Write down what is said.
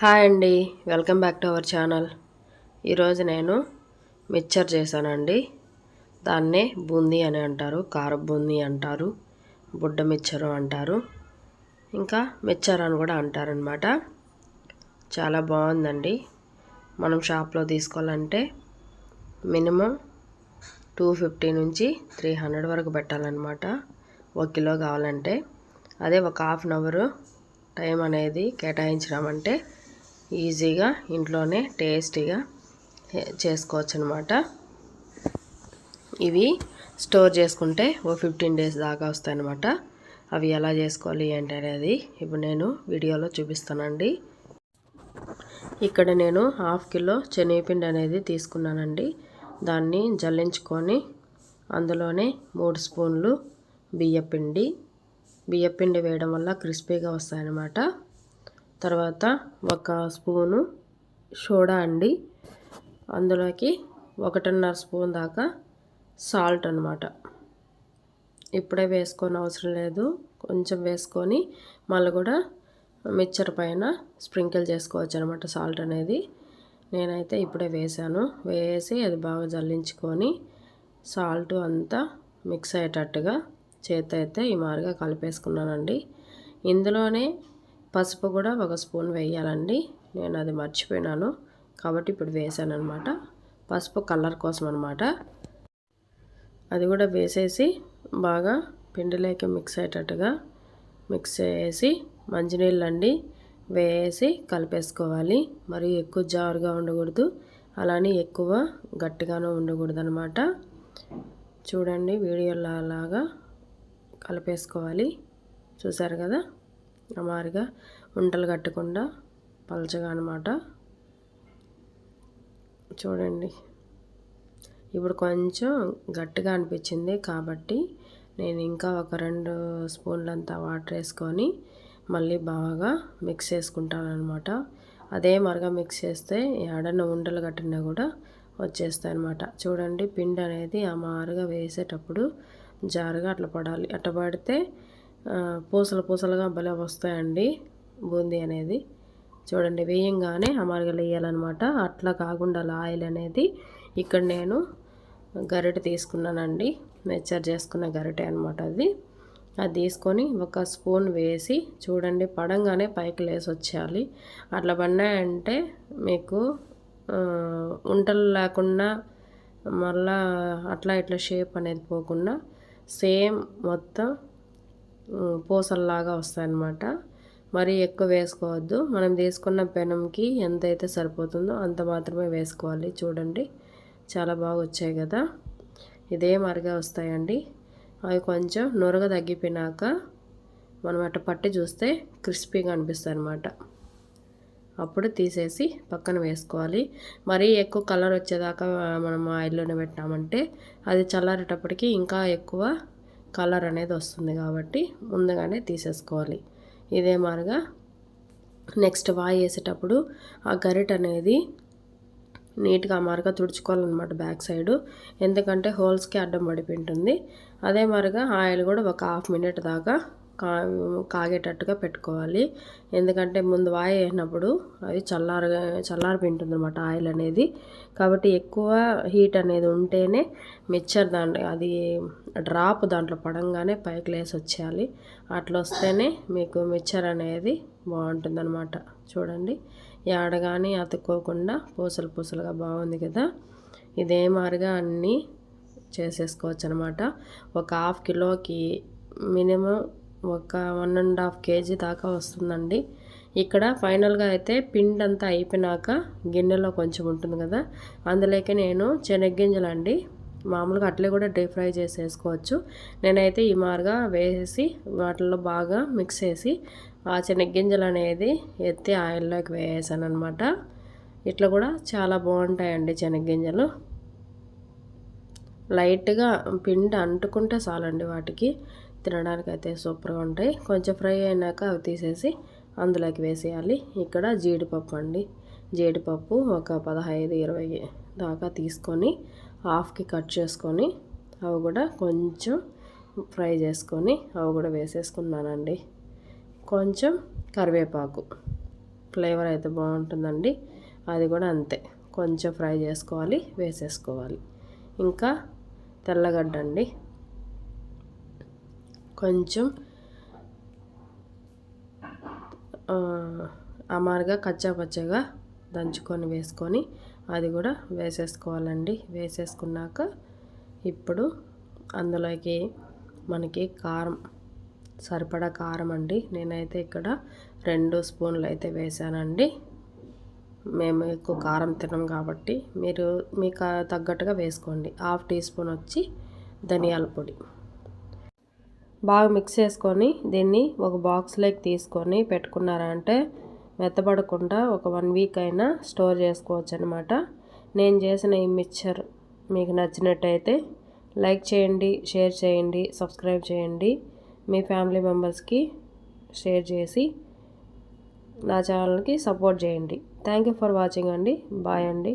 Hi అండి. Welcome back to our channel. ఈరోజు నేను మిక్చర్ చేశానండి. దాన్నే బూందీ అని అంటారు కార బూందీ అంటారు బుడ్డ మిక్చరు అంటారు. ఇంకా మిక్చర్ అని కూడా అంటారనమాట చాలా బాగుందండి. మనం షాప్లో తీసుకోవాలంటే మినిమం టూ ఫిఫ్టీ నుంచి త్రీ హండ్రెడ్ వరకు పెట్టాలన్నమాట. ఒక కిలో కావాలంటే. అదే ఒక హాఫ్ అన్ అవరు టైం అనేది కేటాయించడం అంటే ఈజీగా ఇంట్లోనే టేస్టీగా చేసుకోవచ్చు అనమాట ఇవి స్టోర్ చేసుకుంటే ఓ ఫిఫ్టీన్ డేస్ దాకా వస్తాయన్నమాట అవి ఎలా చేసుకోవాలి ఏంటి అనేది ఇప్పుడు నేను వీడియోలో చూపిస్తానండి. ఇక్కడ నేను హాఫ్ కిలో శనగపిండి అనేది తీసుకున్నానండి. దాన్ని జల్లించుకొని అందులోనే మూడు స్పూన్లు బియ్యపిండి. బియ్యపిండి వేయడం వల్ల క్రిస్పీగా వస్తాయన్నమాట తర్వాత ఒక స్పూను సోడా అండి. అందులోకి ఒకటిన్నర స్పూన్ దాకా సాల్ట్ అనమాట ఇప్పుడే వేసుకొని అవసరం లేదు. కొంచెం వేసుకొని మళ్ళీ కూడా మిక్చర్ పైన స్ప్రింకిల్ చేసుకోవచ్చు అనమాట సాల్ట్ అనేది. నేనైతే ఇప్పుడే వేసాను వేసి అది బాగా జల్లించుకొని సాల్ట్ అంతా మిక్స్ అయ్యేటట్టుగా చేత అయితే ఈ మాదిరిగా కలిపేసుకున్నానండి. ఇందులోనే పసుపు కూడా ఒక స్పూన్ వేయాలండి. నేను అది మర్చిపోయినాను. కాబట్టి ఇప్పుడు వేసాను అనమాట పసుపు కలర్ కోసం అనమాట అది కూడా వేసేసి బాగా పిండిలోకి మిక్స్ అయ్యేటట్టుగా మిక్స్ చేసి మంచినీళ్ళు అండి వేసి కలిపేసుకోవాలి. మరి ఎక్కువ జారుగా ఉండకూడదు. అలానే ఎక్కువ గట్టిగానూ ఉండకూడదు అనమాట చూడండి వీడియోలో అలాగా కలిపేసుకోవాలి. చూసారు కదా? మారిగా ఉంటలు కట్టకుండా పలచగా అనమాట చూడండి. ఇప్పుడు కొంచెం గట్టిగా అనిపించింది కాబట్టి నేను ఇంకా ఒక రెండు స్పూన్లంతా వాటర్ వేసుకొని మళ్ళీ బాగా మిక్స్ చేసుకుంటాను అనమాట అదే మరగా మిక్స్ చేస్తే ఏడన్న ఉండలు కట్టినా కూడా వచ్చేస్తాయి అనమాట చూడండి పిండి అనేది ఆ మారుగా వేసేటప్పుడు జారుగా అట్లా పడాలి. అట్లా పడితే పూసలు పూసలుగా భలే వస్తాయండి బూందీ అనేది. చూడండి వేయంగానే అమరగలు వేయాలన్నమాట. అట్లా కాకుండా ఆయిల్ అనేది ఇక్కడ నేను గరిటె తీసుకున్నానండి. మెచ్చర్ చేసుకున్న గరిటె అనమాట అది. అది తీసుకొని ఒక స్పూన్ వేసి చూడండి పడంగానే పైకి లేసి వచ్చేయాలి. అట్లా పడినాయంటే మీకు ఉంటలు లేకుండా మళ్ళా అట్లా ఇట్లా షేప్ అనేది పోకుండా సేమ్ మొత్తం పూసల్లాగా వస్తాయన్నమాట. మరీ ఎక్కువ వేసుకోవద్దు. మనం తీసుకున్న పెనంకి ఎంత అయితే సరిపోతుందో అంత మాత్రమే వేసుకోవాలి. చూడండి చాలా బాగా వచ్చాయి కదా. ఇదే మరిగా వస్తాయండి. అవి కొంచెం నొరగ తగ్గిపోయినాక మనం అట్ట పట్టి చూస్తే క్రిస్పీగా అనిపిస్తుంది అనమాట అప్పుడు తీసేసి పక్కన వేసుకోవాలి. మరీ ఎక్కువ కలర్ వచ్చేదాకా మనం ఆయిల్లోనే పెట్టామంటే అది చల్లారేటప్పటికి ఇంకా ఎక్కువ కలర్ అనేది వస్తుంది కాబట్టి ముందుగానే తీసేసుకోవాలి. ఇదే మారుగా నెక్స్ట్ వాయి వేసేటప్పుడు ఆ గరిట అనేది నీట్గా మారుగా తుడుచుకోవాలన్నమాట బ్యాక్ సైడు. ఎందుకంటే హోల్స్కి అడ్డం పడిపోయింటుంది అదే మారుగా ఆయిల్ కూడా ఒక హాఫ్ మినిట్ దాకా కా కాగేటట్టుగా పెట్టుకోవాలి. ఎందుకంటే ముందు వాయి వేసినప్పుడు అది చల్లారు చల్లారిపోయింటుంది అనమాట ఆయిల్ అనేది. కాబట్టి ఎక్కువ హీట్ అనేది ఉంటేనే మిక్చర్ దాంట్లో అది డ్రాప్ దాంట్లో పడంగానే పైకి లేసి వచ్చేయాలి. అట్లా వస్తేనే మీకు మిక్చర్ అనేది బాగుంటుంది అనమాట చూడండి. ఏడగాని అతుక్కోకుండా పూసలు పూసలుగా బాగుంది కదా. ఇదే మారుగా అన్నీ చేసేసుకోవచ్చు అనమాట ఒక హాఫ్ కిలోకి మినిమం ఒక వన్ అండ్ హాఫ్ కేజీ దాకా వస్తుందండి. ఇక్కడ ఫైనల్గా అయితే పిండి అంతా అయిపోయినాక గిన్నెలో కొంచెం ఉంటుంది కదా అందులోకి నేను శనగ్గింజలు అండి మామూలుగా అట్లే కూడా డీప్ ఫ్రై చేసేసుకోవచ్చు. నేనైతే ఈ మారుగా వేసి వాటిల్లో బాగా మిక్స్ చేసి ఆ శనగ్గింజలు అనేది ఎత్తి ఆయిల్లోకి వేసాను అనమాట ఇట్లా కూడా చాలా బాగుంటాయండి శనగ్గింజలు. లైట్గా పిండి అంటుకుంటే చాలండి వాటికి. తినడానికి అయితే సూపర్గా ఉంటాయి. కొంచెం ఫ్రై అయినాక అవి తీసేసి అందులోకి వేసేయాలి. ఇక్కడ జీడిపప్పు అండి. జీడిపప్పు ఒక పదహైదు ఇరవై దాకా తీసుకొని హాఫ్కి కట్ చేసుకొని అవి కూడా కొంచెం ఫ్రై చేసుకొని అవి కూడా వేసేసుకున్నానండి. కొంచెం కరివేపాకు ఫ్లేవర్ అయితే బాగుంటుందండి. అది కూడా అంతే. కొంచెం ఫ్రై చేసుకోవాలి వేసేసుకోవాలి. ఇంకా తెల్లగడ్డ అండి. కొంచెం అమారుగా కచ్చా పచ్చగా దంచుకొని వేసుకొని అది కూడా వేసేసుకోవాలండి. వేసేసుకున్నాక ఇప్పుడు అందులోకి మనకి కారం సరిపడా కారం అండి. నేనైతే ఇక్కడ రెండు స్పూన్లు అయితే వేసానండి. మేము ఎక్కువ కారం తినం కాబట్టి మీరు మీకు తగ్గట్టుగా వేసుకోండి. హాఫ్ టీ స్పూన్ వచ్చి ధనియాల పొడి. బాగా మిక్స్ చేసుకొని దీన్ని ఒక బాక్స్లోకి తీసుకొని పెట్టుకున్నారంటే మెత్తపడకుండా ఒక వన్ వీక్ అయినా స్టోర్ చేసుకోవచ్చు అనమాట నేను చేసిన ఈ మిక్చర్ మీకు నచ్చినట్టయితే లైక్ చేయండి షేర్ చేయండి సబ్స్క్రైబ్ చేయండి. మీ ఫ్యామిలీ మెంబర్స్కి షేర్ చేసి నా ఛానల్కి సపోర్ట్ చేయండి. థ్యాంక్ యూ ఫర్ వాచింగ్ అండి. బాయ్ అండి.